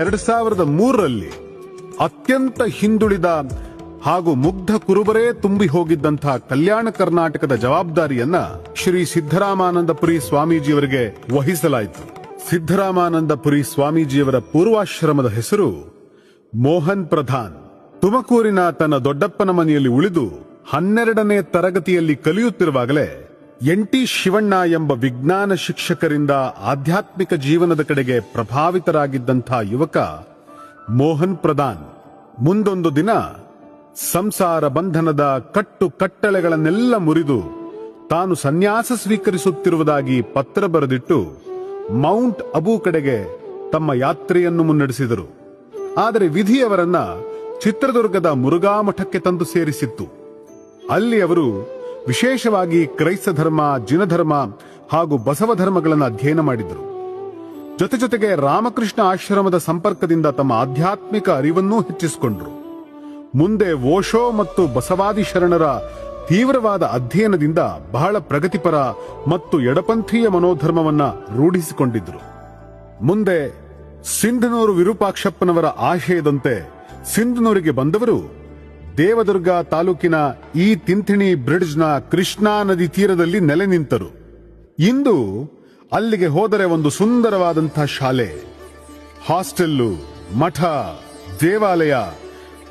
ಎರಡ್ ಸಾವಿರದ ಮೂರರಲ್ಲಿ ಅತ್ಯಂತ ಹಿಂದುಳಿದ ಹಾಗೂ ಮುಗ್ಧ ಕುರುಬರೇ ತುಂಬಿ ಹೋಗಿದ್ದಂತಹ ಕಲ್ಯಾಣ ಕರ್ನಾಟಕದ ಜವಾಬ್ದಾರಿಯನ್ನ ಶ್ರೀ ಸಿದ್ದರಾಮಾನಂದಪುರಿ ಸ್ವಾಮೀಜಿಯವರಿಗೆ ವಹಿಸಲಾಯಿತು. ಸಿದ್ದರಾಮಾನಂದಪುರಿ ಸ್ವಾಮೀಜಿಯವರ ಪೂರ್ವಾಶ್ರಮದ ಹೆಸರು ಮೋಹನ್ ಪ್ರಧಾನ್. ತುಮಕೂರಿನ ತನ್ನ ದೊಡ್ಡಪ್ಪನ ಮನೆಯಲ್ಲಿ ಉಳಿದು ಹನ್ನೆರಡನೇ ತರಗತಿಯಲ್ಲಿ ಕಲಿಯುತ್ತಿರುವಾಗಲೇ ಎನ್ ಟಿ ಶಿವಣ್ಣ ಎಂಬ ವಿಜ್ಞಾನ ಶಿಕ್ಷಕರಿಂದ ಆಧ್ಯಾತ್ಮಿಕ ಜೀವನದ ಕಡೆಗೆ ಪ್ರಭಾವಿತರಾಗಿದ್ದಂಥ ಯುವಕ ಮೋಹನ್ ಪ್ರಧಾನ್. ಮುಂದೊಂದು ದಿನ ಸಂಸಾರ ಬಂಧನದ ಕಟ್ಟು ಕಟ್ಟಳೆಗಳನ್ನೆಲ್ಲ ಮುರಿದು ತಾನು ಸನ್ಯಾಸ ಸ್ವೀಕರಿಸುತ್ತಿರುವುದಾಗಿ ಪತ್ರ ಬರೆದಿಟ್ಟು ಮೌಂಟ್ ಅಬು ಕಡೆಗೆ ತಮ್ಮ ಯಾತ್ರೆಯನ್ನು ಮುನ್ನಡೆಸಿದರು. ಆದರೆ ವಿಧಿಯವರನ್ನ ಚಿತ್ರದುರ್ಗದ ಮುರುಘಾ ಮಠಕ್ಕೆ ತಂದು ಸೇರಿಸಿತ್ತು. ಅಲ್ಲಿ ಅವರು ವಿಶೇಷವಾಗಿ ಕ್ರೈಸ್ತ ಧರ್ಮ ಜಿನಧರ್ಮ ಹಾಗೂ ಬಸವ ಧರ್ಮಗಳನ್ನು ಅಧ್ಯಯನ ಮಾಡಿದರು. ಜೊತೆ ಜೊತೆಗೆ ರಾಮಕೃಷ್ಣ ಆಶ್ರಮದ ಸಂಪರ್ಕದಿಂದ ತಮ್ಮ ಆಧ್ಯಾತ್ಮಿಕ ಅರಿವನ್ನೂ ಹೆಚ್ಚಿಸಿಕೊಂಡರು. ಮುಂದೆ ಓಶೋ ಮತ್ತು ಬಸವಾದಿ ಶರಣರ ತೀವ್ರವಾದ ಅಧ್ಯಯನದಿಂದ ಬಹಳ ಪ್ರಗತಿಪರ ಮತ್ತು ಎಡಪಂಥೀಯ ಮನೋಧರ್ಮವನ್ನ ರೂಢಿಸಿಕೊಂಡಿದ್ದರು ಮುಂದೆ ಸಿಂಧನೂರು ವಿರೂಪಾಕ್ಷಪ್ಪನವರ ಆಶಯದಂತೆ ಸಿಂಧನೂರಿಗೆ ಬಂದವರು ದೇವದುರ್ಗ ತಾಲೂಕಿನ ಈ ತಿಂಥಿಣಿ ಬ್ರಿಡ್ಜ್ನ ಕೃಷ್ಣಾ ನದಿ ತೀರದಲ್ಲಿ ನೆಲೆ ನಿಂತರು. ಇಂದು ಅಲ್ಲಿಗೆ ಹೋದರೆ ಒಂದು ಸುಂದರವಾದಂಥ ಶಾಲೆ. ಹಾಸ್ಟೆಲ್ಲು, ಮಠ, ದೇವಾಲಯ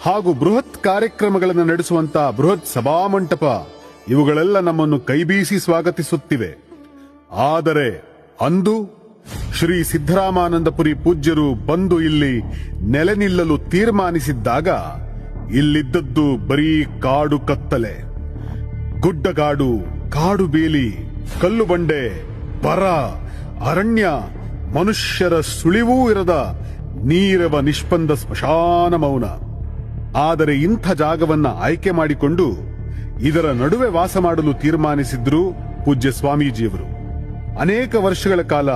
ಹಾಗೂ ಬೃಹತ್ ಕಾರ್ಯಕ್ರಮಗಳನ್ನು ನಡೆಸುವಂತ ಬೃಹತ್ ಸಭಾಮಂಟಪ ಇವುಗಳೆಲ್ಲ ನಮ್ಮನ್ನು ಕೈಬೀಸಿ ಸ್ವಾಗತಿಸುತ್ತಿವೆ. ಆದರೆ ಅಂದು ಶ್ರೀ ಸಿದ್ದರಾಮಾನಂದಪುರಿ ಪೂಜ್ಯರು ಬಂದು ಇಲ್ಲಿ ನೆಲೆ ನಿಲ್ಲಲು ತೀರ್ಮಾನಿಸಿದ್ದಾಗ ಇಲ್ಲಿದ್ದದ್ದು ಬರೀ ಕಾಡು ಕತ್ತಲೆ, ಗುಡ್ಡಗಾಡು, ಕಾಡು ಬೇಲಿ, ಕಲ್ಲು ಬಂಡೆ, ಬರ, ಅರಣ್ಯ, ಮನುಷ್ಯರ ಸುಳಿವೂ ಇರದ ನೀರವ ನಿಷ್ಪಂದ ಸ್ಮಶಾನ ಮೌನ. ಆದರೆ ಇಂಥ ಜಾಗವನ್ನ ಆಯ್ಕೆ ಮಾಡಿಕೊಂಡು ಇದರ ನಡುವೆ ವಾಸ ಮಾಡಲು ತೀರ್ಮಾನಿಸಿದ್ರು ಪೂಜ್ಯ ಸ್ವಾಮೀಜಿಯವರು. ಅನೇಕ ವರ್ಷಗಳ ಕಾಲ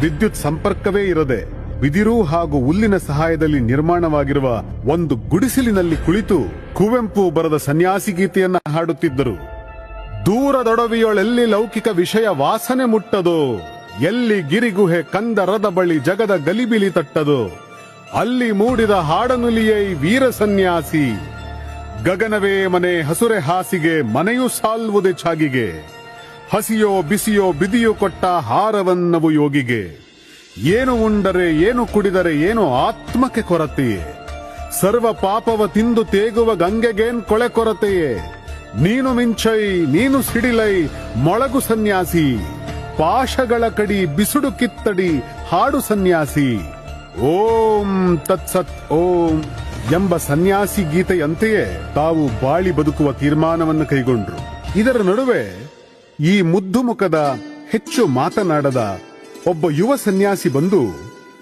ವಿದ್ಯುತ್ ಸಂಪರ್ಕವೇ ಇರದೆ ಬಿದಿರು ಹಾಗೂ ಹುಲ್ಲಿನ ಸಹಾಯದಲ್ಲಿ ನಿರ್ಮಾಣವಾಗಿರುವ ಒಂದು ಗುಡಿಸಿಲಿನಲ್ಲಿ ಕುಳಿತು ಕುವೆಂಪು ಬರೆದ ಸನ್ಯಾಸಿ ಗೀತೆಯನ್ನ ಹಾಡುತ್ತಿದ್ದರು. ದೂರದೊಡವಿಯೊಳೆಲ್ಲಿ ಲೌಕಿಕ ವಿಷಯ ವಾಸನೆ ಮುಟ್ಟದು. ಎಲ್ಲಿ ಗಿರಿಗುಹೆ ಕಂದರದ ಬಳಿ ಜಗದ ಗಲಿಬಿಲಿ ತಟ್ಟದು. ಅಲ್ಲಿ ಮೂಡಿದ ಹಾಡನುಲಿಯೇ ವೀರ ಸನ್ಯಾಸಿ. ಗಗನವೇ ಮನೆ ಹಸುರೆ ಹಾಸಿಗೆ ಮನೆಯು ಸಾಲ್ವುದೆ ಛಾಗಿಗೆ. ಹಸಿಯೋ ಬಿಸಿಯೋ ಬಿದಿಯೋ ಕೊಟ್ಟ ಹಾರವನ್ನವು ಯೋಗಿಗೆ. ಏನು ಉಂಡರೆ, ಏನು ಕುಡಿದರೆ, ಏನು ಆತ್ಮಕ್ಕೆ ಕೊರತೆಯೇ? ಸರ್ವ ಪಾಪವ ತಿಂದು ತೇಗುವ ಗಂಗೆಗೇನ್ ಕೊಳೆ ಕೊರತೆಯೇ? ನೀನು ಮಿಂಚೈ, ನೀನು ಸಿಡಿಲೈ, ಮೊಳಗು ಸನ್ಯಾಸಿ. ಪಾಶಗಳ ಕಡಿ ಬಿಸುಡು ಕಿತ್ತಡಿ, ಹಾಡು ಸನ್ಯಾಸಿ. ಓಂ ತತ್ಸತ್ ಓಂ ಎಂಬ ಸನ್ಯಾಸಿ ಗೀತೆಯಂತೆಯೇ ತಾವು ಬಾಳಿ ಬದುಕುವ ತೀರ್ಮಾನವನ್ನು ಕೈಗೊಂಡ್ರು. ಇದರ ನಡುವೆ ಈ ಮುದ್ದು ಮುಖದ ಹೆಚ್ಚು ಮಾತನಾಡದ ಒಬ್ಬ ಯುವ ಸನ್ಯಾಸಿ ಬಂದು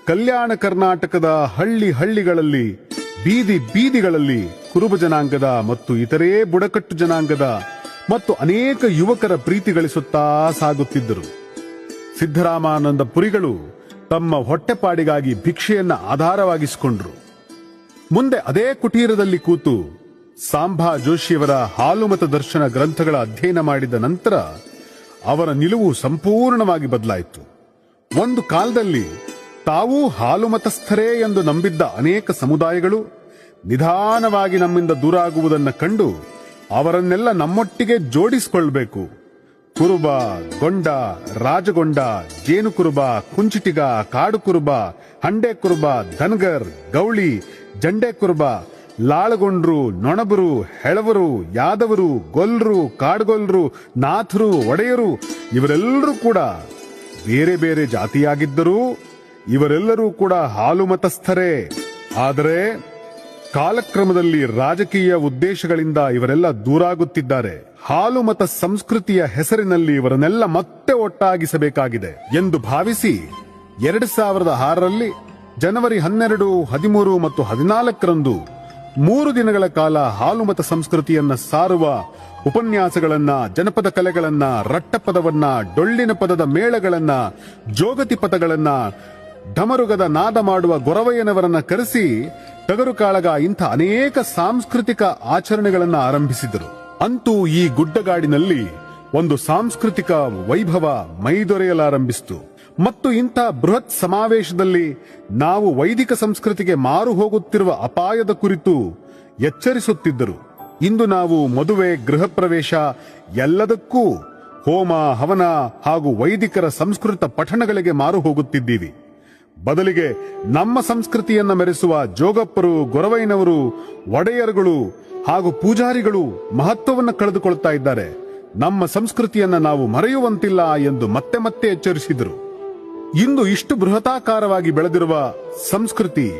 ಕಲ್ಯಾಣ ಕರ್ನಾಟಕದ ಹಳ್ಳಿ ಹಳ್ಳಿಗಳಲ್ಲಿ, ಬೀದಿ ಬೀದಿಗಳಲ್ಲಿ ಕುರುಬ ಜನಾಂಗದ ಮತ್ತು ಇತರೇ ಬುಡಕಟ್ಟು ಜನಾಂಗದ ಮತ್ತು ಅನೇಕ ಯುವಕರ ಪ್ರೀತಿ ಗಳಿಸುತ್ತಾ ಸಾಗುತ್ತಿದ್ದರು. ಸಿದ್ದರಾಮಾನಂದ ಪುರಿಗಳು ತಮ್ಮ ಹೊಟ್ಟೆಪಾಡಿಗಾಗಿ ಭಿಕ್ಷೆಯನ್ನ ಆಧಾರವಾಗಿಸಿಕೊಂಡ್ರು. ಮುಂದೆ ಅದೇ ಕುಟೀರದಲ್ಲಿ ಕೂತು ಸಾಂಬಾ ಜೋಶಿಯವರ ಹಾಲುಮತ ದರ್ಶನ ಗ್ರಂಥಗಳ ಅಧ್ಯಯನ ಮಾಡಿದ ನಂತರ ಅವರ ನಿಲುವು ಸಂಪೂರ್ಣವಾಗಿ ಬದಲಾಯಿತು. ಒಂದು ಕಾಲದಲ್ಲಿ ತಾವೂ ಹಾಲುಮತಸ್ಥರೇ ಎಂದು ನಂಬಿದ್ದ ಅನೇಕ ಸಮುದಾಯಗಳು ನಿಧಾನವಾಗಿ ನಮ್ಮಿಂದ ದೂರ ಆಗುವುದನ್ನು ಕಂಡು ಅವರನ್ನೆಲ್ಲ ನಮ್ಮೊಟ್ಟಿಗೆ ಜೋಡಿಸಿಕೊಳ್ಬೇಕು. ಕುರುಬ, ಗೊಂಡ, ರಾಜಗೊಂಡ ಜೇನು ಕುರುಬ ಕುಂಚಿಟಿಗ ಕಾಡು ಕುರುಬ ಹಂಡೆ ಕುರುಬ ಧನ್ಗರ್, ಗೌಳಿ ಜಂಡೆ ಕುರುಬ ಲಾಳಗೊಂಡ್ರು, ನೊಣಬರು, ಹೆಳವರು, ಯಾದವರು, ಗೊಲ್ರು, ಕಾಡ್ಗೊಲ್ರು, ನಾಥರು, ಒಡೆಯರು ಇವರೆಲ್ಲರೂ ಕೂಡ ಬೇರೆ ಬೇರೆ ಜಾತಿಯಾಗಿದ್ದರೂ ಇವರೆಲ್ಲರೂ ಕೂಡ ಹಾಲು ಮತಸ್ಥರೇ. ಆದರೆ ಕಾಲಕ್ರಮದಲ್ಲಿ ರಾಜಕೀಯ ಉದ್ದೇಶಗಳಿಂದ ಇವರೆಲ್ಲ ದೂರಾಗುತ್ತಿದ್ದಾರೆ. ಹಾಲು ಮತ ಸಂಸ್ಕೃತಿಯ ಹೆಸರಿನಲ್ಲಿ ಇವರನ್ನೆಲ್ಲ ಮತ್ತೆ ಒಟ್ಟಾಗಿಸಬೇಕಾಗಿದೆ ಎಂದು ಭಾವಿಸಿ ಎರಡು ಸಾವಿರದ ಆರರಲ್ಲಿ ಜನವರಿ ಹನ್ನೆರಡು, ಹದಿಮೂರು ಮತ್ತು ಹದಿನಾಲ್ಕರಂದು ಮೂರು ದಿನಗಳ ಕಾಲ ಹಾಲುಮತ ಸಂಸ್ಕೃತಿಯನ್ನ ಸಾರುವ ಉಪನ್ಯಾಸಗಳನ್ನ, ಜನಪದ ಕಲೆಗಳನ್ನ ರಟ್ಟಪದವನ್ನ ಡೊಳ್ಳಿನ ಪದದ ಮೇಳಗಳನ್ನ, ಜೋಗತಿ ಪದಗಳನ್ನ, ಢಮರುಗದ ನಾದ ಮಾಡುವ ಗೊರವಯ್ಯನವರನ್ನ ಕರೆಸಿ ಟಗರು ಕಾಳಗ ಇಂಥ ಅನೇಕ ಸಾಂಸ್ಕೃತಿಕ ಆಚರಣೆಗಳನ್ನ ಆರಂಭಿಸಿದರು. ಅಂತೂ ಈ ಗುಡ್ಡಗಾಡಿನಲ್ಲಿ ಒಂದು ಸಾಂಸ್ಕೃತಿಕ ವೈಭವ ಮೈದೊರೆಯಲಾರಂಭಿಸಿತು ಮತ್ತು ಇಂಥ ಬೃಹತ್ ಸಮಾವೇಶದಲ್ಲಿ ನಾವು ವೈದಿಕ ಸಂಸ್ಕೃತಿಗೆ ಮಾರು ಹೋಗುತ್ತಿರುವ ಅಪಾಯದ ಕುರಿತು ಎಚ್ಚರಿಸುತ್ತಿದ್ದರು. ಇಂದು ನಾವು ಮದುವೆ ಗೃಹ ಪ್ರವೇಶ ಎಲ್ಲದಕ್ಕೂ ಹೋಮ, ಹವನ ಹಾಗೂ ವೈದಿಕರ ಸಂಸ್ಕೃತ ಪಠಣಗಳಿಗೆ ಮಾರು ಹೋಗುತ್ತಿದ್ದೀವಿ. ಬದಲಿಗೆ ನಮ್ಮ ಸಂಸ್ಕೃತಿಯನ್ನ ಮೆರೆಸುವ ಜೋಗಪ್ಪರು, ಗೊರವೈನವರು, ಒಡೆಯರುಗಳು ಹಾಗೂ ಪೂಜಾರಿಗಳು ಮಹತ್ವವನ್ನು ಕಳೆದುಕೊಳ್ತಾ ಇದ್ದಾರೆ. ನಮ್ಮ ಸಂಸ್ಕೃತಿಯನ್ನ ನಾವು ಮರೆಯುವಂತಿಲ್ಲ ಎಂದು ಮತ್ತೆ ಮತ್ತೆ ಎಚ್ಚರಿಸಿದರು. ಇಂದು ಇಷ್ಟು ಬೃಹತಾಕಾರವಾಗಿ ಬೆಳೆದಿರುವ ಸಂಸ್ಕೃತಿ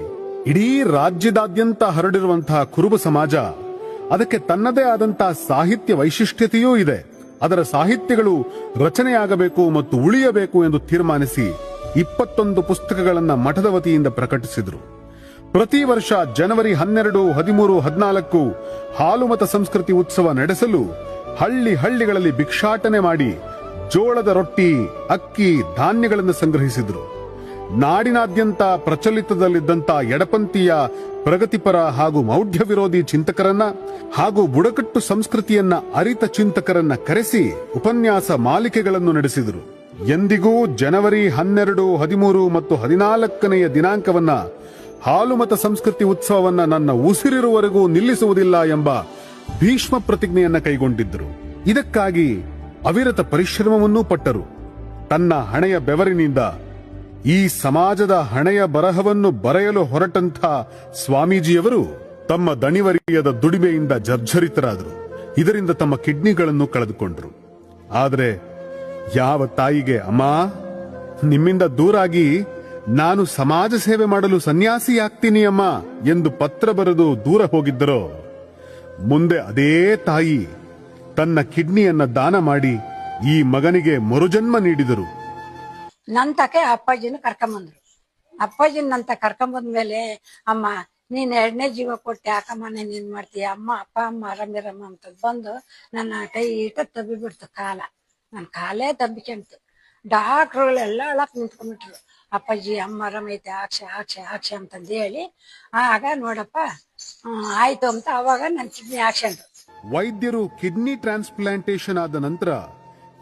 ಇಡೀ ರಾಜ್ಯದಾದ್ಯಂತ ಹರಡಿರುವಂತಹ ಕುರುಬ ಸಮಾಜ ಅದಕ್ಕೆ ತನ್ನದೇ ಆದಂತಹ ಸಾಹಿತ್ಯ ವೈಶಿಷ್ಟ್ಯತೆಯೂ ಇದೆ. ಅದರ ಸಾಹಿತ್ಯಗಳು ರಚನೆಯಾಗಬೇಕು ಮತ್ತು ಉಳಿಯಬೇಕು ಎಂದು ತೀರ್ಮಾನಿಸಿ ಇಪ್ಪತ್ತೊಂದು ಪುಸ್ತಕಗಳನ್ನು ಮಠದ ವತಿಯಿಂದ ಪ್ರಕಟಿಸಿದರು. ಪ್ರತಿ ವರ್ಷ ಜನವರಿ ಹನ್ನೆರಡು, ಹದಿಮೂರು, ಹದಿನಾಲ್ಕು ಹಾಲುಮತ ಸಂಸ್ಕೃತಿ ಉತ್ಸವ ನಡೆಸಲು ಹಳ್ಳಿ ಹಳ್ಳಿಗಳಲ್ಲಿ ಭಿಕ್ಷಾಟನೆ ಮಾಡಿ ಜೋಳದ ರೊಟ್ಟಿ, ಅಕ್ಕಿ, ಧಾನ್ಯಗಳನ್ನು ಸಂಗ್ರಹಿಸಿದರು. ನಾಡಿನಾದ್ಯಂತ ಪ್ರಚಲಿತದಲ್ಲಿದ್ದಂತ ಎಡಪಂಥೀಯ ಪ್ರಗತಿಪರ ಹಾಗೂ ಮೌಢ್ಯ ವಿರೋಧಿ ಚಿಂತಕರನ್ನ ಹಾಗೂ ಬುಡಕಟ್ಟು ಸಂಸ್ಕೃತಿಯನ್ನ ಅರಿತ ಚಿಂತಕರನ್ನ ಕರೆಸಿ ಉಪನ್ಯಾಸ ಮಾಲಿಕೆಗಳನ್ನು ನಡೆಸಿದರು. ಎಂದಿಗೂ ಜನವರಿ ಹನ್ನೆರಡು, ಹದಿಮೂರು ಮತ್ತು ಹದಿನಾಲ್ಕನೆಯ ದಿನಾಂಕವನ್ನ ಹಾಲುಮತ ಸಂಸ್ಕೃತಿ ಉತ್ಸವವನ್ನ ನನ್ನ ಉಸಿರಿರುವವರೆಗೂ ನಿಲ್ಲಿಸುವುದಿಲ್ಲ ಎಂಬ ಭೀಷ್ಮ ಪ್ರತಿಜ್ಞೆಯನ್ನ ಕೈಗೊಂಡಿದ್ದರು. ಇದಕ್ಕಾಗಿ ಅವಿರತ ಪರಿಶ್ರಮವನ್ನೂ ಪಟ್ಟರು. ತನ್ನ ಹಣೆಯ ಬೆವರಿನಿಂದ ಈ ಸಮಾಜದ ಹಣೆಯ ಬರಹವನ್ನು ಬರೆಯಲು ಹೊರಟಂಥ ಸ್ವಾಮೀಜಿಯವರು ತಮ್ಮ ದಣಿವರಿಯದ ದುಡಿಮೆಯಿಂದ ಜರ್ಜರಿತರಾದರು. ಇದರಿಂದ ತಮ್ಮ ಕಿಡ್ನಿಗಳನ್ನು ಕಳೆದುಕೊಂಡರು. ಆದರೆ ಯಾವ ತಾಯಿಗೆ, ಅಮ್ಮ, ನಿಮ್ಮಿಂದ ದೂರಾಗಿ ನಾನು ಸಮಾಜ ಸೇವೆ ಮಾಡಲು ಸನ್ಯಾಸಿಯಾಗ್ತೀನಿ ಅಮ್ಮ, ಎಂದು ಪತ್ರ ಬರೆದು ದೂರ ಹೋಗಿದ್ದರೋ, ಮುಂದೆ ಅದೇ ತಾಯಿ ತನ್ನ ಕಿಡ್ನಿಯನ್ನ ದಾನ ಮಾಡಿ ಈ ಮಗನಿಗೆ ಮರುಜನ್ಮ ನೀಡಿದರು. ನನ್ ತಕೆ ಅಪ್ಪಾಜಿನ ಕರ್ಕೊಂಬಂದ್ರು. ಅಪ್ಪಾಜಿನ ನಂತ ಕರ್ಕೊಂಬಂದ್ಮೇಲೆ ಅಮ್ಮ, ನೀನ್ ಎರಡನೇ ಜೀವ ಕೊಟ್ಟೆ ನೀನ್ ಏನ್ ಮಾಡ್ತೀಯ? ಅಮ್ಮ, ಅಪ್ಪ, ಅಮ್ಮ ಆರಾಮಿರಮ್ಮ ಅಂತ ಬಂದು ನನ್ನ ಟೈಟ ತಬ್ಬಿ ಬಿಡ್ತು ಕಾಲ. ನನ್ನ ಕಾಲೇ ತಬ್ಬಿಕೆಂತು ಡಾಕ್ಟ್ರುಗಳೆಲ್ಲ ಅಳಕ್ ನಿಂತ್ಕೊಂಡ್ಬಿಟ್ರು. ಅಪ್ಪಾಜಿ, ಅಮ್ಮ ಐತೆ, ಆಕ್ಷೆ ಆಕ್ಷೆ ಆಕ್ಷೆ ಅಂತಂದು ಹೇಳಿ, ಆಗ ನೋಡಪ್ಪ ಆಯ್ತು ಅಂತ ಅವಾಗ ನನ್ನ ಕಿಡ್ನಿ ಆಕ್ಷನ್ ವೈದ್ಯರು ಕಿಡ್ನಿ ಟ್ರಾನ್ಸ್ಪ್ಲಾಂಟೇಶನ್ ಆದ ನಂತರ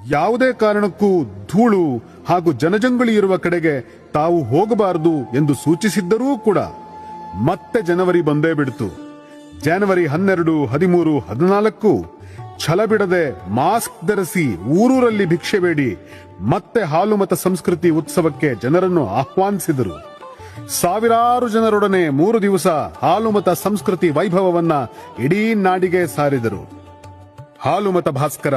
ಯಾವುದೇ ಕಾರಣಕ್ಕೂ ಧೂಳು ಹಾಗೂ ಜನಜಂಗುಳಿ ಇರುವ ಕಡೆಗೆ ತಾವು ಹೋಗಬಾರದು ಎಂದು ಸೂಚಿಸಿದ್ದರೂ ಕೂಡ ಮತ್ತೆ ಜನವರಿ ಬಂದೇ ಬಿಡ್ತು. ಜನವರಿ ಹನ್ನೆರಡು, ಹದಿಮೂರು, ಹದಿನಾಲ್ಕು, ಛಲ ಬಿಡದೆ ಮಾಸ್ಕ್ ಧರಿಸಿ ಊರೂರಲ್ಲಿ ಭಿಕ್ಷೆ ಬೇಡಿ, ಮತ್ತೆ ಹಾಲುಮತ ಸಂಸ್ಕೃತಿ ಉತ್ಸವಕ್ಕೆ ಜನರನ್ನು ಆಹ್ವಾನಿಸಿದರು. ಸಾವಿರಾರು ಜನರೊಡನೆ ಮೂರು ದಿವಸ ಹಾಲುಮತ ಸಂಸ್ಕೃತಿ ವೈಭವವನ್ನ ಇಡೀ ನಾಡಿಗೆ ಸಾರಿದರು. ಹಾಲುಮತ ಭಾಸ್ಕರ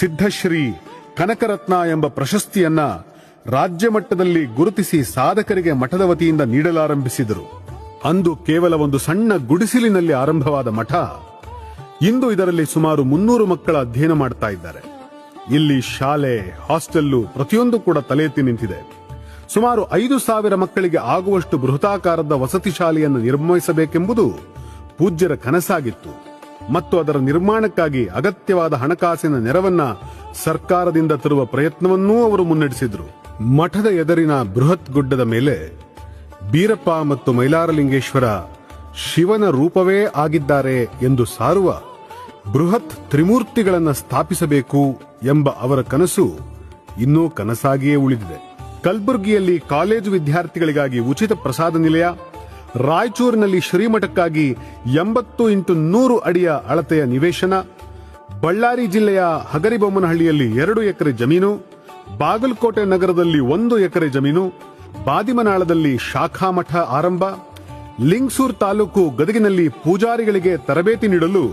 ಸಿದ್ಧಶ್ರೀ ಕನಕರತ್ನ ಎಂಬ ಪ್ರಶಸ್ತಿಯನ್ನ ರಾಜ್ಯ ಮಟ್ಟದಲ್ಲಿ ಗುರುತಿಸಿ ಸಾಧಕರಿಗೆ ಮಠದ ವತಿಯಿಂದ ನೀಡಲಾರಂಭಿಸಿದರು. ಅಂದು ಕೇವಲ ಒಂದು ಸಣ್ಣ ಗುಡಿಸಿಲಿನಲ್ಲಿ ಆರಂಭವಾದ ಮಠ. ಇಂದು ಇದರಲ್ಲಿ ಸುಮಾರು ಮುನ್ನೂರು ಮಕ್ಕಳ ಅಧ್ಯಯನ ಮಾಡ್ತಾ ಇದ್ದಾರೆ. ಇಲ್ಲಿ ಶಾಲೆ, ಹಾಸ್ಟೆಲ್ಲು ಪ್ರತಿಯೊಂದು ಕೂಡ ತಲೆ ಎತ್ತಿ ನಿಂತಿದೆ. ಸುಮಾರು ಐದು ಸಾವಿರ ಮಕ್ಕಳಿಗೆ ಆಗುವಷ್ಟು ಬೃಹತಾಕಾರದ ವಸತಿ ಶಾಲೆಯನ್ನು ನಿರ್ಮಿಸಬೇಕೆಂಬುದು ಪೂಜ್ಯರ ಕನಸಾಗಿತ್ತು. ಮತ್ತು ಅದರ ನಿರ್ಮಾಣಕ್ಕಾಗಿ ಅಗತ್ಯವಾದ ಹಣಕಾಸಿನ ನೆರವನ್ನ ಸರ್ಕಾರದಿಂದ ತರುವ ಪ್ರಯತ್ನವನ್ನೂ ಅವರು ಮುನ್ನಡೆಸಿದ್ರು. ಮಠದ ಎದುರಿನ ಬೃಹತ್ ಗುಡ್ಡದ ಮೇಲೆ ಬೀರಪ್ಪ ಮತ್ತು ಮೈಲಾರಲಿಂಗೇಶ್ವರ ಶಿವನ ರೂಪವೇ ಆಗಿದ್ದಾರೆ ಎಂದು ಸಾರುವ ಬೃಹತ್ ತ್ರಿಮೂರ್ತಿಗಳನ್ನು ಸ್ಥಾಪಿಸಬೇಕು ಎಂಬ ಅವರ ಕನಸು ಇನ್ನೂ ಕನಸಾಗಿಯೇ ಉಳಿದಿದೆ. ಕಲ್ಬುರ್ಗಿಯಲ್ಲಿ ಕಾಲೇಜು ವಿದ್ಯಾರ್ಥಿಗಳಿಗಾಗಿ ಉಚಿತ ಪ್ರಸಾದ ನಿಲಯ ರಾಯಚೂರಿನಲ್ಲಿ ಶ್ರೀಮಠಕ್ಕಾಗಿ ಎಂಬತ್ತು ಇಂಟು ನೂರು ಅಡಿಯ ಅಳತೆಯ ನಿವೇಶನ, ಬಳ್ಳಾರಿ ಜಿಲ್ಲೆಯ ಹಗರಿಬೊಮ್ಮನಹಳ್ಳಿಯಲ್ಲಿ ಎರಡು ಎಕರೆ ಜಮೀನು, ಬಾಗಲಕೋಟೆ ನಗರದಲ್ಲಿ ಒಂದು ಎಕರೆ ಜಮೀನು, ಬಾದಿಮನಾಳದಲ್ಲಿ ಶಾಖಾ ಮಠ ಆರಂಭ, ಲಿಂಗ್ಸೂರ್ ತಾಲೂಕು ಗದಗಿನಲ್ಲಿ ಪೂಜಾರಿಗಳಿಗೆ ತರಬೇತಿ ನೀಡಲು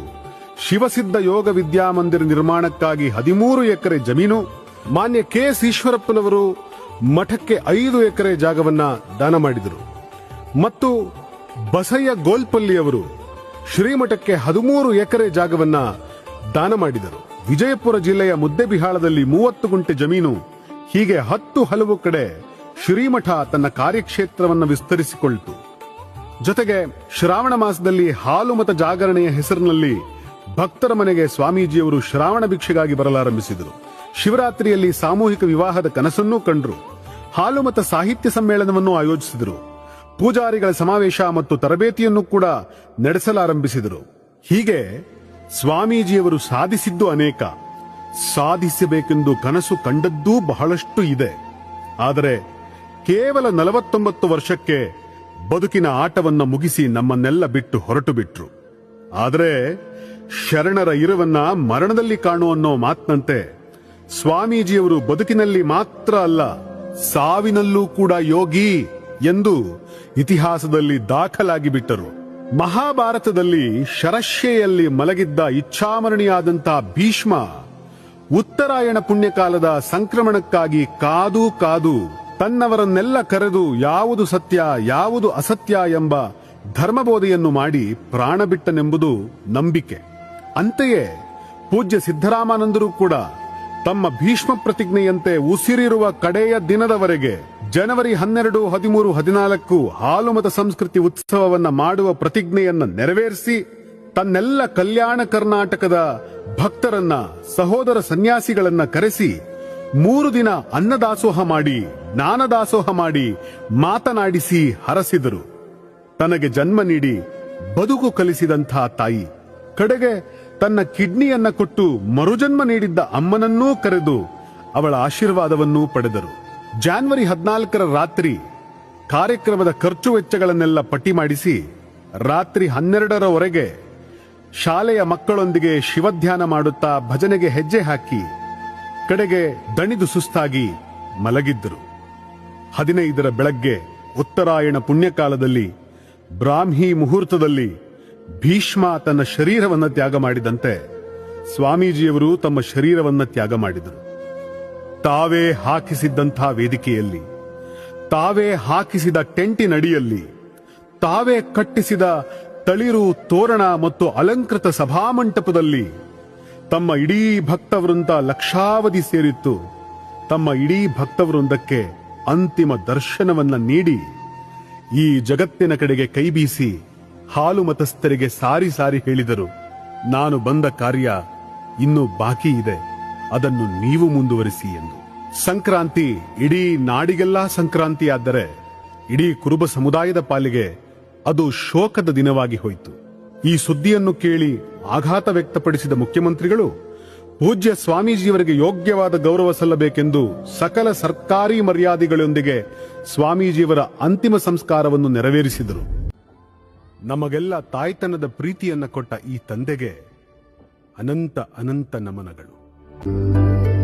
ಶಿವಸಿದ್ಧ ಯೋಗ ವಿದ್ಯಾಮಂದಿರ ನಿರ್ಮಾಣಕ್ಕಾಗಿ ಹದಿಮೂರು ಎಕರೆ ಜಮೀನು, ಮಾನ್ಯ ಕೆ ಎಸ್ ಈಶ್ವರಪ್ಪನವರು ಮಠಕ್ಕೆ ಐದು ಎಕರೆ ಜಾಗವನ್ನ ದಾನ ಮಾಡಿದರು. ಮತ್ತು ಬಸಯ್ಯ ಗೋಲ್ಪಲ್ಲಿಯವರು ಶ್ರೀಮಠಕ್ಕೆ ಹದಿಮೂರು ಎಕರೆ ಜಾಗವನ್ನ ದಾನ ಮಾಡಿದರು. ವಿಜಯಪುರ ಜಿಲ್ಲೆಯ ಮುದ್ದೆಬಿಹಾಳದಲ್ಲಿ ಮೂವತ್ತು ಗುಂಟೆ ಜಮೀನು, ಹೀಗೆ ಹತ್ತು ಹಲವು ಕಡೆ ಶ್ರೀಮಠ ತನ್ನ ಕಾರ್ಯಕ್ಷೇತ್ರವನ್ನು ವಿಸ್ತರಿಸಿಕೊಳ್ತು. ಜೊತೆಗೆ ಶ್ರಾವಣ ಮಾಸದಲ್ಲಿ ಹಾಲು ಮತ ಜಾಗರಣೆಯ ಹೆಸರಿನಲ್ಲಿ ಭಕ್ತರ ಮನೆಗೆ ಸ್ವಾಮೀಜಿಯವರು ಶ್ರಾವಣ ಭಿಕ್ಷೆಗಾಗಿ ಬರಲಾರಂಭಿಸಿದರು. ಶಿವರಾತ್ರಿಯಲ್ಲಿ ಸಾಮೂಹಿಕ ವಿವಾಹದ ಕನಸನ್ನೂ ಕಂಡ್ರು. ಹಾಲು ಮತ ಸಾಹಿತ್ಯ ಸಮ್ಮೇಳನವನ್ನು ಆಯೋಜಿಸಿದರು. ಪೂಜಾರಿಗಳ ಸಮಾವೇಶ ಮತ್ತು ತರಬೇತಿಯನ್ನು ಕೂಡ ನಡೆಸಲಾರಂಭಿಸಿದರು. ಹೀಗೆ ಸ್ವಾಮೀಜಿಯವರು ಸಾಧಿಸಿದ್ದು ಅನೇಕ. ಸಾಧಿಸಬೇಕೆಂದು ಕನಸು ಕಂಡದ್ದೂ ಬಹಳಷ್ಟು ಇದೆ. ಆದರೆ ಕೇವಲ ನಲವತ್ತೊಂಬತ್ತು ವರ್ಷಕ್ಕೆ ಬದುಕಿನ ಆಟವನ್ನು ಮುಗಿಸಿ ನಮ್ಮನ್ನೆಲ್ಲ ಬಿಟ್ಟು ಹೊರಟು ಬಿಟ್ರು. ಆದರೆ ಶರಣರ ಇರುವನ್ನ ಮರಣದಲ್ಲಿ ಕಾಣು ಅನ್ನೋ ಮಾತಿನಂತೆ ಸ್ವಾಮೀಜಿಯವರು ಬದುಕಿನಲ್ಲಿ ಮಾತ್ರ ಅಲ್ಲ, ಸಾವಿನಲ್ಲೂ ಕೂಡ ಯೋಗಿ ಎಂದು ಇತಿಹಾಸದಲ್ಲಿ ದಾಖಲಾಗಿ ಬಿಟ್ಟರು. ಮಹಾಭಾರತದಲ್ಲಿ ಶರಶ್ಯೆಯಲ್ಲಿ ಮಲಗಿದ್ದ ಇಚ್ಛಾಮರಣಿಯಾದಂಥ ಭೀಷ್ಮ ಉತ್ತರಾಯಣ ಪುಣ್ಯಕಾಲದ ಸಂಕ್ರಮಣಕ್ಕಾಗಿ ಕಾದು ಕಾದು ತನ್ನವರನ್ನೆಲ್ಲ ಕರೆದು ಯಾವುದು ಸತ್ಯ, ಯಾವುದು ಅಸತ್ಯ ಎಂಬ ಧರ್ಮಬೋಧೆಯನ್ನು ಮಾಡಿ ಪ್ರಾಣ ಬಿಟ್ಟನೆಂಬುದು ನಂಬಿಕೆ. ಅಂತೆಯೇ ಪೂಜ್ಯ ಸಿದ್ದರಾಮಾನಂದರು ಕೂಡ ತಮ್ಮ ಭೀಷ್ಮ ಪ್ರತಿಜ್ಞೆಯಂತೆ ಉಸಿರಿರುವ ಕಡೆಯ ದಿನದವರೆಗೆ ಜನವರಿ ಹನ್ನೆರಡು, ಹದಿಮೂರು, ಹದಿನಾಲ್ಕು ಹಾಲುಮತ ಸಂಸ್ಕೃತಿ ಉತ್ಸವವನ್ನ ಮಾಡುವ ಪ್ರತಿಜ್ಞೆಯನ್ನು ನೆರವೇರಿಸಿ ತನ್ನೆಲ್ಲ ಕಲ್ಯಾಣ ಕರ್ನಾಟಕದ ಭಕ್ತರನ್ನ, ಸಹೋದರ ಸನ್ಯಾಸಿಗಳನ್ನ ಕರೆಸಿ ಮೂರು ದಿನ ಅನ್ನದಾಸೋಹ ಮಾಡಿ, ಜ್ಞಾನದಾಸೋಹ ಮಾಡಿ ಮಾತನಾಡಿಸಿ ಹರಸಿದರು. ತನಗೆ ಜನ್ಮ ನೀಡಿ ಬದುಕು ಕಲಿಸಿದಂಥ ತಾಯಿ. ಕಡೆಗೆ ತನ್ನ ಕಿಡ್ನಿಯನ್ನ ಕೊಟ್ಟು ಮರುಜನ್ಮ ನೀಡಿದ್ದ ಅಮ್ಮನನ್ನೂ ಕರೆದು ಅವಳ ಆಶೀರ್ವಾದವನ್ನೂ ಪಡೆದರು. ಜಾನ್ವರಿ ಹದಿನಾಲ್ಕರ ರಾತ್ರಿ ಕಾರ್ಯಕ್ರಮದ ಖರ್ಚು ವೆಚ್ಚಗಳನ್ನೆಲ್ಲ ಪಟ್ಟಿ ಮಾಡಿಸಿ ರಾತ್ರಿ ಹನ್ನೆರಡರವರೆಗೆ ಶಾಲೆಯ ಮಕ್ಕಳೊಂದಿಗೆ ಶಿವಧ್ಯಾನ ಮಾಡುತ್ತಾ ಭಜನೆಗೆ ಹೆಜ್ಜೆ ಹಾಕಿ ಕಡೆಗೆ ದಣಿದು ಸುಸ್ತಾಗಿ ಮಲಗಿದ್ದರು. ಹದಿನೈದರ ಬೆಳಗ್ಗೆ ಉತ್ತರಾಯಣ ಪುಣ್ಯಕಾಲದಲ್ಲಿ ಬ್ರಾಹ್ಮಿ ಮುಹೂರ್ತದಲ್ಲಿ ಭೀಷ್ಮ ತನ್ನ ಶರೀರವನ್ನು ತ್ಯಾಗ ಮಾಡಿದಂತೆ ಸ್ವಾಮೀಜಿಯವರು ತಮ್ಮ ಶರೀರವನ್ನು ತ್ಯಾಗ ಮಾಡಿದರು. ತಾವೇ ಹಾಕಿಸಿದ್ದಂಥ ವೇದಿಕೆಯಲ್ಲಿ, ತಾವೇ ಹಾಕಿಸಿದ ಟೆಂಟಿನಡಿಯಲ್ಲಿ, ತಾವೇ ಕಟ್ಟಿಸಿದ ತಳಿರು ತೋರಣ ಮತ್ತು ಅಲಂಕೃತ ಸಭಾಮಂಟಪದಲ್ಲಿ ತಮ್ಮ ಇಡೀ ಭಕ್ತವೃಂದ ಲಕ್ಷಾವಧಿ ಸೇರಿತ್ತು. ತಮ್ಮ ಇಡೀ ಭಕ್ತವೃಂದಕ್ಕೆ ಅಂತಿಮ ದರ್ಶನವನ್ನ ನೀಡಿ, ಈ ಜಗತ್ತಿನ ಕಡೆಗೆ ಕೈಬೀಸಿ ಹಾಲು ಮತಸ್ಥರಿಗೆ ಸಾರಿ ಸಾರಿ ಹೇಳಿದರು. ನಾನು ಬಂದ ಕಾರ್ಯ ಇನ್ನೂ ಬಾಕಿ ಇದೆ. ಅದನ್ನು ನೀವು ಮುಂದುವರಿಸಿ ಎಂದು. ಸಂಕ್ರಾಂತಿ ಇಡೀ ನಾಡಿಗೆಲ್ಲ ಸಂಕ್ರಾಂತಿಯಾದರೆ ಇಡೀ ಕುರುಬ ಸಮುದಾಯದ ಪಾಲಿಗೆ ಅದು ಶೋಕದ ದಿನವಾಗಿ ಹೋಯಿತು. ಈ ಸುದ್ದಿಯನ್ನು ಕೇಳಿ ಆಘಾತ ವ್ಯಕ್ತಪಡಿಸಿದ ಮುಖ್ಯಮಂತ್ರಿಗಳು, ಪೂಜ್ಯ ಸ್ವಾಮೀಜಿಯವರಿಗೆ ಯೋಗ್ಯವಾದ ಗೌರವ ಸಲ್ಲಬೇಕೆಂದು ಸಕಲ ಸರ್ಕಾರಿ ಮರ್ಯಾದೆಗಳೊಂದಿಗೆ ಸ್ವಾಮೀಜಿಯವರ ಅಂತಿಮ ಸಂಸ್ಕಾರವನ್ನು ನೆರವೇರಿಸಿದರು. ನಮಗೆಲ್ಲ ತಾಯ್ತನದ ಪ್ರೀತಿಯನ್ನ ಕೊಟ್ಟ ಈ ತಂದೆಗೆ ಅನಂತ ಅನಂತ ನಮನಗಳು. Thank you.